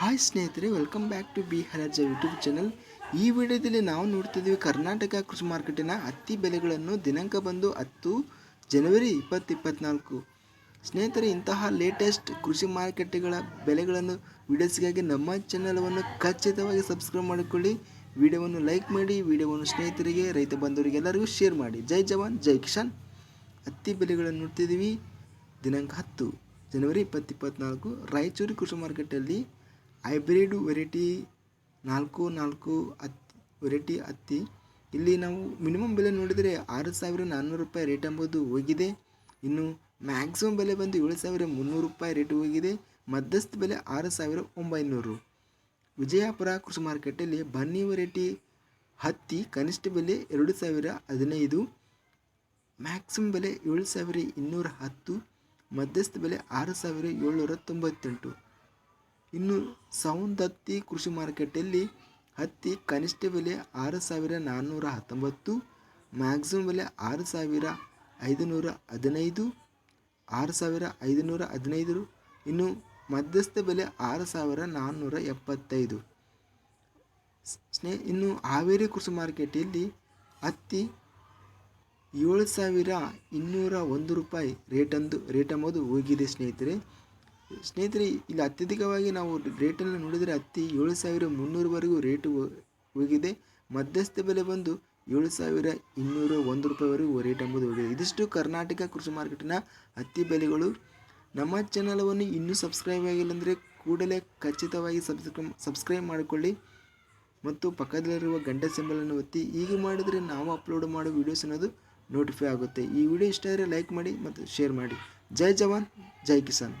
Hi ಸ್ನೇಹಿತರೆ welcome back to B ಹರಾಜ YouTube channel ಈ ವಿಡಿಯೋದಲ್ಲಿ ನಾವು ನೋಡ್ತಿದ್ದೀವಿ ಕರ್ನಾಟಕ ಕೃಷಿ ಮಾರ್ಕೆಟಿನ ಹತ್ತಿ ಬೆಲೆಗಳನ್ನು ದಿನಾಂಕ ಬಂದು ಹತ್ತು ಜನವರಿ ಇಪ್ಪತ್ತು ಇಪ್ಪತ್ತ್ನಾಲ್ಕು ಸ್ನೇಹಿತರೆ, ಇಂತಹ ಲೇಟೆಸ್ಟ್ ಕೃಷಿ ಮಾರುಕಟ್ಟೆಗಳ ಬೆಲೆಗಳನ್ನು ವಿಡಿಯೋಸ್ಗಾಗಿ ನಮ್ಮ ಚಾನಲವನ್ನು ಖಚಿತವಾಗಿ ಸಬ್ಸ್ಕ್ರೈಬ್ ಮಾಡಿಕೊಳ್ಳಿ. ವಿಡಿಯೋವನ್ನು ಲೈಕ್ ಮಾಡಿ, ವಿಡಿಯೋವನ್ನು ಸ್ನೇಹಿತರಿಗೆ, ರೈತ ಬಾಂಧವರಿಗೆ ಎಲ್ಲರಿಗೂ ಶೇರ್ ಮಾಡಿ. ಜೈ ಜವಾನ್, ಜೈ ಕಿಶಾನ್ ಹತ್ತಿ ಬೆಲೆಗಳನ್ನು ನೋಡ್ತಿದ್ದೀವಿ ದಿನಾಂಕ ಹತ್ತು, ಜನವರಿ ಇಪ್ಪತ್ತು ಇಪ್ಪತ್ತ್ನಾಲ್ಕು ರಾಯಚೂರು ಕೃಷಿ ಮಾರ್ಕೆಟಲ್ಲಿ. ಹೈಬ್ರಿಡ್ ವೆರೈಟಿ ನಾಲ್ಕು ನಾಲ್ಕು ಹತ್ತಿ ವೆರೈಟಿ ಹತ್ತಿ. ಇಲ್ಲಿ ನಾವು ಮಿನಿಮಮ್ ಬೆಲೆ ನೋಡಿದರೆ ಆರು ಸಾವಿರ ನಾನ್ನೂರು ರೂಪಾಯಿ ರೇಟ್ ಎಂಬುದು ಹೋಗಿದೆ. ಇನ್ನು ಮ್ಯಾಕ್ಸಿಮಮ್ ಬೆಲೆ ಬಂದು ಏಳು ಸಾವಿರ ಮುನ್ನೂರು ರೂಪಾಯಿ ರೇಟ್ ಹೋಗಿದೆ. ಮಧ್ಯಸ್ಥ ಬೆಲೆ ಆರು ಸಾವಿರ ಒಂಬೈನೂರು. ವಿಜಯಪುರ ಕೃಷಿ ಮಾರ್ಕೆಟಲ್ಲಿ ಬನ್ನಿ ವೆರೈಟಿ ಹತ್ತಿ ಕನಿಷ್ಠ ಬೆಲೆ ಎರಡು ಸಾವಿರ ಹದಿನೈದು. ಮ್ಯಾಕ್ಸಿಮಮ್ ಬೆಲೆ ಏಳು ಸಾವಿರ ಇನ್ನೂರ ಹತ್ತು. ಮಧ್ಯಸ್ಥ ಬೆಲೆ ಆರು ಸಾವಿರ ಏಳ್ನೂರ ತೊಂಬತ್ತೆಂಟು. ಇನ್ನು ಸೌಂದ್ ಹತ್ತಿ ಕೃಷಿ ಮಾರುಕಟ್ಟೆಯಲ್ಲಿ ಹತ್ತಿ ಕನಿಷ್ಠ ಬೆಲೆ ಆರು ಸಾವಿರ ನಾನ್ನೂರ ಹತ್ತೊಂಬತ್ತು ಮ್ಯಾಕ್ಸಿಮಮ್ ಬೆಲೆ ಆರು ಸಾವಿರ ಐದುನೂರ ಹದಿನೈದು, ಆರು ಸಾವಿರ ಐದುನೂರ ಹದಿನೈದು ಇನ್ನು ಮಧ್ಯಸ್ಥ ಬೆಲೆ ಆರು ಸಾವಿರ ನಾನ್ನೂರ ಎಪ್ಪತ್ತೈದು. ಸ್ನೇ, ಇನ್ನು ಹಾವೇರಿ ಕೃಷಿ ಮಾರುಕಟ್ಟೆಯಲ್ಲಿ ಹತ್ತಿ ಏಳು ಸಾವಿರ ಇನ್ನೂರ ಒಂದು ರೂಪಾಯಿ ರೇಟಂದು ರೇಟ್ ಎಂಬುದು ಹೋಗಿದೆ ಸ್ನೇಹಿತರೆ. ಸ್ನೇಹಿತರೆ, ಇಲ್ಲಿ ಅತ್ಯಧಿಕವಾಗಿ ನಾವು ರೇಟನ್ನು ನೋಡಿದರೆ ಹತ್ತಿ ಏಳು ಸಾವಿರ ಮುನ್ನೂರವರೆಗೂ ರೇಟ್ ಹೋಗಿದೆ. ಮಧ್ಯಸ್ಥ ಬೆಲೆ ಬಂದು ಏಳು ಸಾವಿರ ಇನ್ನೂರ ಒಂದು ರೂಪಾಯಿವರೆಗೂ ರೇಟ್ ಎಂಬುದು ಹೋಗಿದೆ. ಇದಿಷ್ಟು ಕರ್ನಾಟಕ ಕೃಷಿ ಮಾರ್ಕೆಟಿನ ಹತ್ತಿ ಬೆಲೆಗಳು. ನಮ್ಮ ಚಾನಲವನ್ನು ಇನ್ನೂ ಸಬ್ಸ್ಕ್ರೈಬ್ ಆಗಿಲ್ಲ ಅಂದರೆ ಕೂಡಲೇ ಖಚಿತವಾಗಿ ಸಬ್ಸ್ಕ್ರೈಬ್ ಸಬ್ಸ್ಕ್ರೈಬ್ ಮಾಡಿಕೊಳ್ಳಿ. ಮತ್ತು ಪಕ್ಕದಲ್ಲಿರುವ ಗಂಟೆ ಸಿಂಬಲನ್ನು ಒತ್ತಿ. ಹೀಗೆ ಮಾಡಿದರೆ ನಾವು ಅಪ್ಲೋಡ್ ಮಾಡೋ ವೀಡಿಯೋಸ್ ಅನ್ನೋದು ನೋಟಿಫೈ ಆಗುತ್ತೆ. ಈ ವಿಡಿಯೋ ಇಷ್ಟ ಆದರೆ ಲೈಕ್ ಮಾಡಿ ಮತ್ತು ಶೇರ್ ಮಾಡಿ. ಜೈ ಜವಾನ್, ಜೈ ಕಿಸಾನ್.